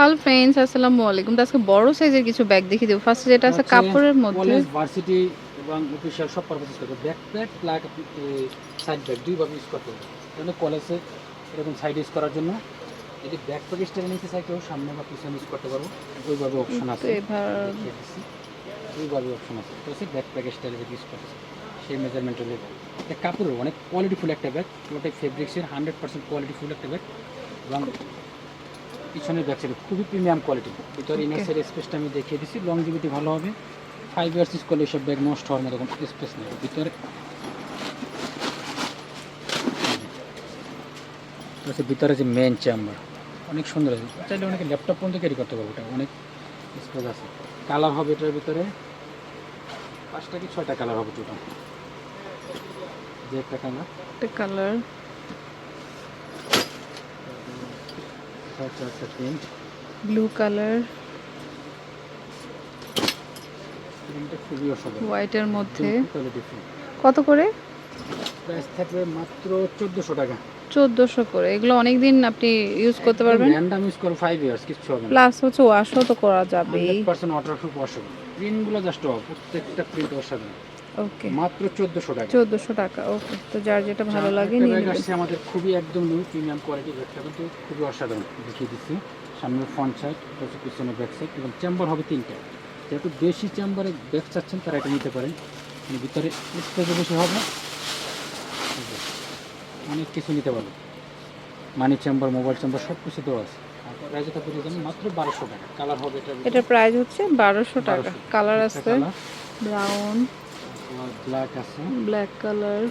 Hello friends আসসালামু আলাইকুম তো আজকে বড় সাইজের কিছু ব্যাগ দেখিয়ে দেবো। ফার্স্ট যেটা আছে কাপড়ের মধ্যে। কলেজ ভার্সিটি এবং অফিসিয়াল সব পারপাস ইউজ করতে ব্যাকপ্যাক প্লাগ সাইড ব্যাগ দুইভাবে ইউজ করতে হবে। তাহলে কলেজে এরকম সাইড ইউজ করার জন্য যদি ব্যাকপ্যাক স্টাইলে নিতে চাই কেউ সামনে বা পিছনে ইউজ করতে পারব। দুই ওইভাবে অপশন আছে। দিচ্ছি। ওইভাবে অপশন আছে। তো হচ্ছে ব্যাকপ্যাক স্টাইলে যদি ইউজ করতে সেই মেজারমেন্টের ব্যাগ এটা কাপড়ের অনেক কোয়ালিটিফুল একটা ব্যাগ পুরোটাই ফেব্রিক্সের হান্ড্রেড পার্সেন্ট কোয়ালিটিফুল একটা ব্যাগ এবং পিছনের ব্যাক সাইড খুবই প্রিমিয়াম কোয়ালিটি ভিতরে ইনার সাইড স্পেসটা আমি দেখিয়ে দিচ্ছি লংজিভিটি ভালো হবে। ফাইভ ইয়ার্স ইউজ করলে এসব ব্যাগ নষ্ট হওয়ার মতো কোনো স্পেস নেই। ভিতরে হচ্ছে ভিতরে যে মেন চেম্বার অনেক সুন্দর আছে। চাইলে অনেকে ল্যাপটপ পর্যন্ত ক্যারি করতে পারব এটা অনেক স্পেস আছে। কালার হবে এটার ভিতরে। পাঁচটা কি ছয়টা কালার হবে টোটাল যে একটা কালার একটা কালার একটা প্রিন্ট ব্লু কালার প্রিন্টটা খুবই অসাধারণ। হোয়াইটের মধ্যে। কত করে? প্রাইস থাকবে মাত্র চোদ্দোশো টাকা। চোদ্দোশো করে। এগুলো অনেক দিন আপনি ইউজ করতে পারবেন? র্যান্ডাম ইউজ করো ফাইভ ইয়ার্স কিচ্ছু হবে না। প্লাস হচ্ছে ওয়াশও তো করা যাবে হান্ড্রেড পার্সেন্ট ওয়াটারপ্রুফ অসাধারণ প্রিন্টগুলো জাস্ট প্রত্যেকটা প্রিন্ট অসাধারণ। ওকে। মাত্র চোদ্দোশো টাকা। চোদ্দোশো টাকা ওকে। তো যার যেটা ভালো লাগে নিয়ে নেবেন। আসছে আমাদের খুবই একদম নিউ প্রিমিয়াম কোয়ালিটি ব্যাগটা কিন্তু খুবই অসাধারণ। দেখিয়ে দিচ্ছি। সামনে ফ্রন্ট সাইড পিছনে ব্যাক সাইড এবং চেম্বার হবে তিনটা। যেহেতু বেশি চেম্বারে ব্যাগ চাচ্ছেন তারা এটা নিতে পারেন। মানে ভিতরে স্পেসও বেশি হবে। অনেক কিছু নিতে পারবেন মানি চেম্বার মোবাইল চেম্বার সব কিছু দেওয়া আছে। প্রাইসটা পেয়ে যাবেন মাত্র বারোশো টাকা। কালার হবে এটা প্রাইস হচ্ছে বারোশো টাকা। কালার আছে ব্রাউন ব্ল্যাক আছে। Black colour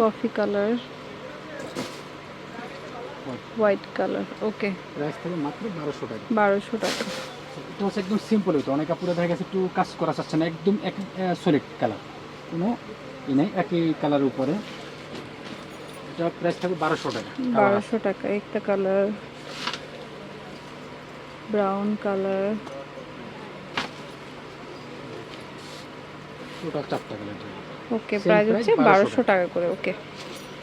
coffee colour white. Colour okay. Price থাকবে মাত্র বারোশো টাকা। বারোশো টাকা। এটা হচ্ছে একদম সিম্পল হইতো। অনেক আপুরে দেখা গেছে একটু কাজ করা যাচ্ছে না একদম এক সলিড কালার কোনো ই নেই একই কালার উপরে। এটা প্রাইস থাকবে বারোশো টাকা। বারোশো টাকা একটা কালার। Brown colour. টোটাল চারটা কালার ওকে প্রাইস হচ্ছে 1200 বারোশো টাকা করে ওকে।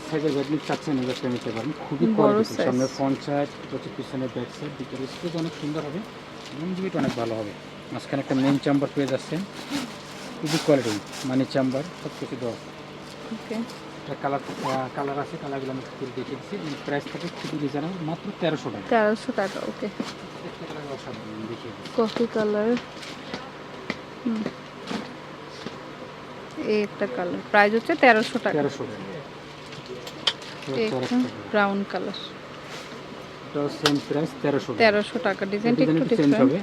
সাইজের ব্যাগনি চাচ্ছেন এগুলো নিতে পারেন। খুবই কোয়ালিটি সামনে ফ্রন্ট সাইড হচ্ছে পিছনে ব্যাক সাইড ভিতরে স্পেস অনেক সুন্দর হবে। লংজিভিটি অনেক ভালো হবে। মাঝখানে একটা মেন চেম্বার পেয়ে যাচ্ছেন। খুবই কোয়ালিটি মানি চেম্বার সব কিছু দেওয়া। ওকে। একটা কালার কালার আছে কালারগুলো আমি খুলে দেখিয়ে দিচ্ছি। প্রাইস থাকে খুবই রিজনেবল মাত্র তেরোশো টাকা। তেরোশো টাকা ওকে। কফি কালার হুম। এই একটা কালার। প্রাইস হচ্ছে তেরোশো টাকা। তেরোশো এই ব্রাউন কালার সেম প্রাইস তেরোশো তেরোশো টাকা। ডিজাইনটা ডিজাইন একটু চেঞ্জ হবে।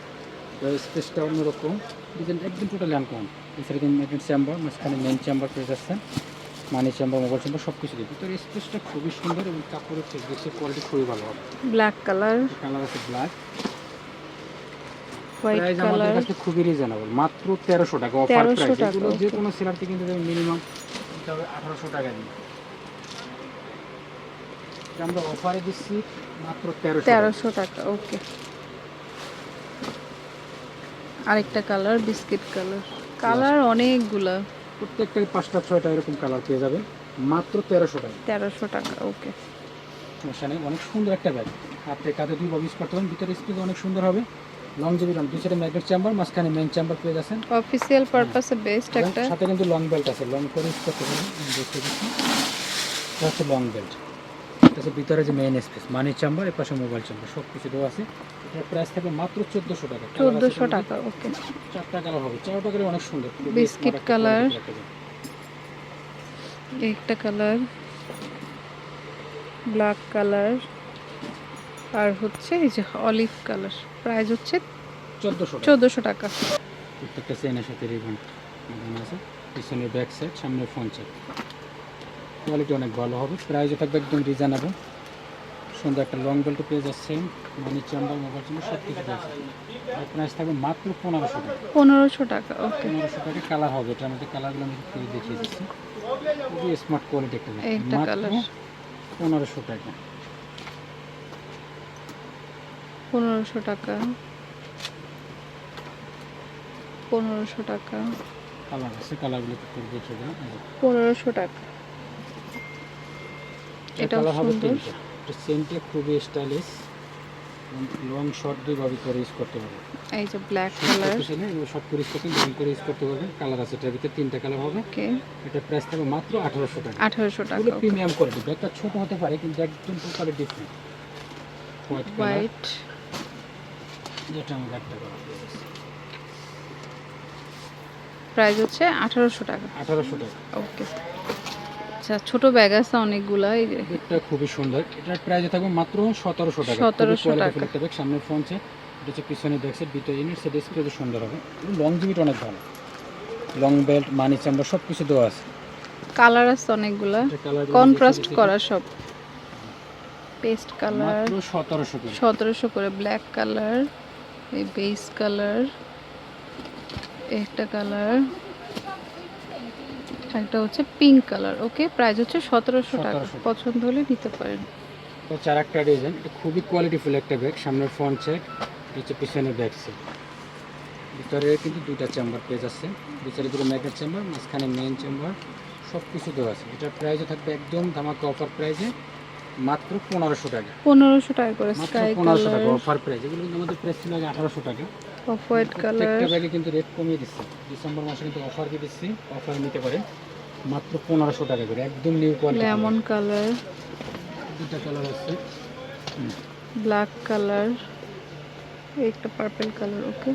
স্পেসটা অন্যরকম। ডিজাইন একদম টোটালি আনকমন এছাড়া কিন্তু চেম্বার মাঝখানে মেন চেম্বার পেয়ে যাচ্ছেন। মানি চেম্বার মোবাইল চেম্বার সব কিছু দিচ্ছে তো স্পেসটা খুবই সুন্দর এবং কাপড়ের ফেব্রিক্সের কোয়ালিটি খুবই ভালো হবে। ব্ল্যাক কালার কালার আছে ব্ল্যাক হোয়াইট কালার খুবই রিজনেবল মাত্র তেরোশো টাকা অফার প্রাইস এগুলো যে কোনো সেলার থেকে কিন্তু মিনিমাম দিতে হবে আঠারোশো টাকা দিয়ে। আমরা অফারে দিচ্ছি মাত্র তেরোশো তেরোশো টাকা ওকে আরেকটা কালার বিস্কিট কালার কালার অনেকগুলা। প্রত্যেকটা পাঁচটা ছয়টা এরকম কালার পেয়ে যাবে। মাত্র তেরোশো টাকা। তেরোশো টাকা ওকে সমস্যা অনেক সুন্দর একটা ব্যাগ হাতে কাঁধে দুই ইউজ করতে পারেন ভিতরে অনেক সুন্দর হবে। লং দুই সাইডে ম্যাগনেট চেম্বার মাঝখানে মেন চেম্বার পেয়ে যাচ্ছেন অফিসিয়াল পারপাসে বেস্ট একটা। সাথে কিন্তু লং বেল্ট আছে। লং করে ইউজ করতে পারেন। আমি দিচ্ছি এটা হচ্ছে লং বেল্ট ভিতরে যে মেইন স্পেস মানি চেম্বার এর পাশে মোবাইল চেম্বার সব কিছু দেওয়া আছে। এটার প্রাইস থাকবে মাত্র চোদ্দোশো টাকা। চোদ্দোশো টাকা ওকে চারটা কালার হবে। চারটা কালার অনেক সুন্দর। একটা ব্যাগ। একটা কালার ব্ল্যাক কালার আর হচ্ছে এই যে অলিভ কালার প্রাইস হচ্ছে চোদ্দোশো টাকা। প্রত্যেকটা চেনের সাথে রিবন আছে। পিছনের ব্যাক সাইড সামনের ফ্রন্ট সাইড কোয়ালিটি অনেক ভালো হবে। প্রাইসও থাকবে একদম রিজনেবল সুন্দর একটা লং বেল্ট পেয়ে যাচ্ছেন। মানি চাম্বার মোবাইল চাম্বার সব কিছু পেয়েছে আর প্রাইস থাকবে মাত্র পনেরোশো টাকা। পনেরোশো টাকা ওকে পনেরোশো টাকা কালার হবে। এটার মধ্যে কালারগুলো আমি একটু দেখিয়ে দিচ্ছি। খুবই স্মার্ট কোয়ালিটি একটা মাত্র। পনেরোশো টাকা। পনেরোশো টাকা। পনেরোশো টাকা। কালার আছে কালারগুলো দেখে দেন। পনেরোশো টাকা। হবে সুন্দর। এটা সেন্টে খুবই স্টাইলিশ। লং শর্ট দুইভাবে করে ইউজ করতে পারবে এই যে ব্ল্যাক কালার। শর্ট করে ইউজ করতে লং করে ইউজ করতে পারবে কালার আছে এটার ভিতরে তিনটা কালার হবে। ওকে। এটা প্রাইস থাকবে মাত্র আঠারোশো টাকা। আঠারোশো টাকা এগুলো প্রিমিয়াম কোয়ালিটি ব্যাগটা ছোট হতে পারে কিন্তু একদম টোটালি ডিফারেন্ট হোয়াইট যেটা আমাকে প্রাইস হচ্ছে আঠারোশো টাকা। আঠারোশো টাকা। ওকে। আচ্ছা ছোট ব্যাগ আছে অনেকগুলা এই যে। এটা খুবই সুন্দর। এটার প্রাইস থাকবে মাত্র সতেরোশো টাকা। 1700 টাকা। একটা ব্যাগ সামনে এটা হচ্ছে পিছনে ব্যাগ সেট ভিতরে ইউনিট সেট ডিসপ্লে সুন্দর হবে। লং জিবিটা অনেক ভালো। লং বেল্ট মানি চাম্বার সব কিছু দেওয়া আছে। কালার আছে অনেকগুলা। কন্ট্রাস্ট করা সব। পেস্ট কালার সতেরোশো সতেরোশো করে ব্ল্যাক কালার এই বেস কালার একটা কালার একটা হচ্ছে পিঙ্ক কালার ওকে প্রাইস হচ্ছে সতেরোশো টাকা। পছন্দ হলে নিতে পারেন। তো চার একটা ডিজাইন এটা খুবই কোয়ালিটিফুল একটা ব্যাগ সামনের ফ্রন্ট সেট হচ্ছে পিছনে ব্যাক সেট ভিতরে কিন্তু দুইটা চেম্বার পেজ আছে। ভিতরে দুটো ম্যাকের চেম্বার মাঝখানে মেইন চেম্বার সব কিছু দেওয়া আছে। এটার প্রাইসও থাকবে একদম ধামাকা অফার প্রাইসে মাত্র পনেরোশো টাকা। পনেরোশো টাকা করে স্কাই পনেরোশো টাকা অফার প্রাইস এগুলো কিন্তু আমাদের প্রাইস ছিল আগে আঠারোশো টাকা। অফ হোয়াইট কালার প্রত্যেকটা ব্যাগে কিন্তু রেট কমিয়ে দিচ্ছে। ডিসেম্বর মাসে কিন্তু অফার দিয়ে দিচ্ছি। অফার নিতে পারে। মাত্র পনেরোশো টাকা করে। একদম নিউ কোয়ালিটি লেমন কালার দুটা কালার আছে। ব্ল্যাক কালার একটা purple colour okay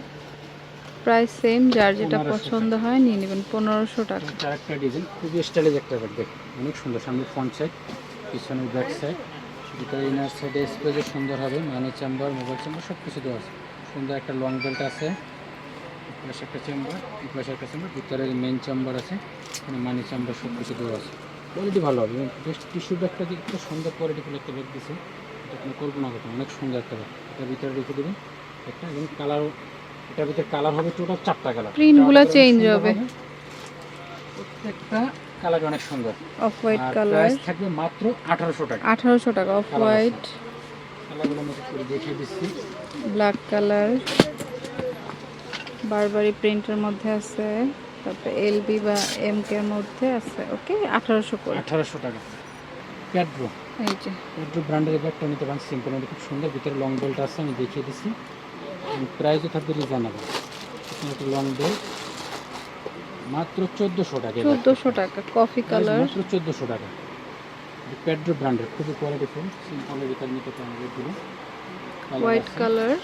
price same যার যেটা পছন্দ হয় নিয়ে নেবেন পনেরোশো টাকা। চারটা ডিজাইন খুবই স্টাইলিশ একটা ব্যাগ দেখ অনেক সুন্দর। সামনে ফ্রন্ট সাইড পিছনে ব্যাক সাইড ভিতরে ইনার সাইডে স্পেসও সুন্দর হবে মানি চেম্বার মোবাইল চেম্বার সব কিছু দেওয়া আছে। সুন্দর একটা লং বেল্ট আছে পাশে একটা চেম্বার পাশে একটা চেম্বার ভিতরে মেন চেম্বার আছে এখানে মানি চেম্বার সব কিছু দেওয়া আছে। কোয়ালিটি ভালো হবে বেস্ট টিস্যু ব্যাগটা দিয়ে একটু সুন্দর কোয়ালিটিফুল একটা ব্যাগ দিছে এটা কোনো কল্পনা করতে অনেক সুন্দর একটা ব্যাগ এটার ভিতরে রেখে দেবেন একটা এবং কালার এটার ভিতরে কালার হবে টোটাল চারটা কালার Print গুলা change হবে। প্রত্যেকটা কালার অনেক সুন্দর। অফ হোয়াইট কালার প্রাইস থাকবে মাত্র আঠারোশো টাকা। আঠারোশো টাকা অফ হোয়াইট কালারগুলো মতো করে দেখিয়ে দিচ্ছি। ব্ল্যাক কালার বারবারি প্রিন্টের মধ্যে আছে। তারপরে এলবি বা এম কে এর মধ্যে আছে ওকে আঠারোশো করে। আঠারোশো টাকা। প্যাড্রো এই যে। প্যাড্রো ব্র্যান্ডের ব্যাগটা নিতে পারেন সিম্পল মধ্যে খুব সুন্দর। ভিতরে লং বেল্ট আছে আমি দেখিয়ে দিচ্ছি। প্রাইসও থাকবে রিজনেবল একটা লং বেল্ট মাত্র চোদ্দোশো টাকা এই ব্যাগটা। চোদ্দোশো টাকা কফি কালার মাত্র চোদ্দোশো টাকা। প্যাড্রো ব্র্যান্ডের খুবই কোয়ালিটিফুল সিম্পলের ভিতরে নিতে পারেন এগুলো হোয়াইট কালার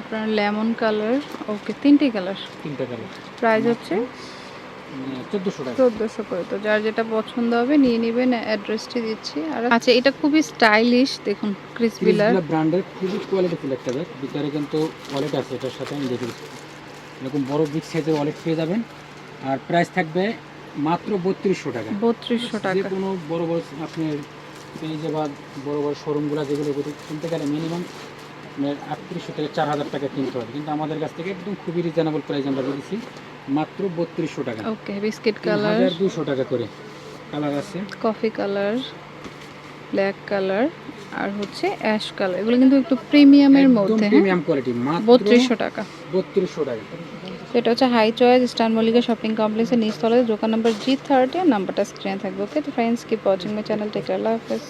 আপনার লেমন কালার ওকে তিনটে কালার তিনটা কালার প্রাইস হচ্ছে? চোদ্দোশো টাকা। চোদ্দোশো করে তো যার যেটা পছন্দ হবে নিয়ে নেবেন অ্যাড্রেসটি দিচ্ছি। আর আচ্ছা এটা খুবই স্টাইলিশ দেখুন ক্রিসবিলার ক্রিসবিলা ব্র্যান্ডের খুবই কোয়ালিটিফুল একটা ব্যাগ ভিতরে কিন্তু ওয়ালেট আছে এটার সাথে আমি দেখে এরকম বড় বিগ সাইজের ওয়ালেট পেয়ে যাবেন। আর প্রাইস থাকবে মাত্র বত্রিশশো টাকা। বত্রিশশো যে টাকা কোনো বড় বড় আপনার পেজে বা বড় বড় শোরুমগুলো যেগুলো কিনতে গেলে মিনিমাম আপনার আটত্রিশশো থেকে চার হাজার টাকা কিনতে হবে। কিন্তু আমাদের কাছ থেকে একদম খুবই রিজনেবল প্রাইস আমরা দিয়েছি মাত্র বত্রিশশো টাকা। ওকে বিস্কিট কালার হাজার দুশো টাকা করে কালার আছে। কফি কালার ব্ল্যাক কালার আর হচ্ছে অ্যাশ কালার এগুলো কিন্তু একটু প্রিমিয়ামের মধ্যে প্রিমিয়াম কোয়ালিটি মাত্র বত্রিশশো টাকা। বত্রিশশো টাকা। তো এটা হচ্ছে high choice star Mallika shopping কমপ্লেক্সের নিচতলায় দোকান নাম্বার জি থার্টি আর নাম্বারটা স্ক্রিনে থাকবে। ওকে তো friends keep watching my channel take আল্লাহ হাফেজ।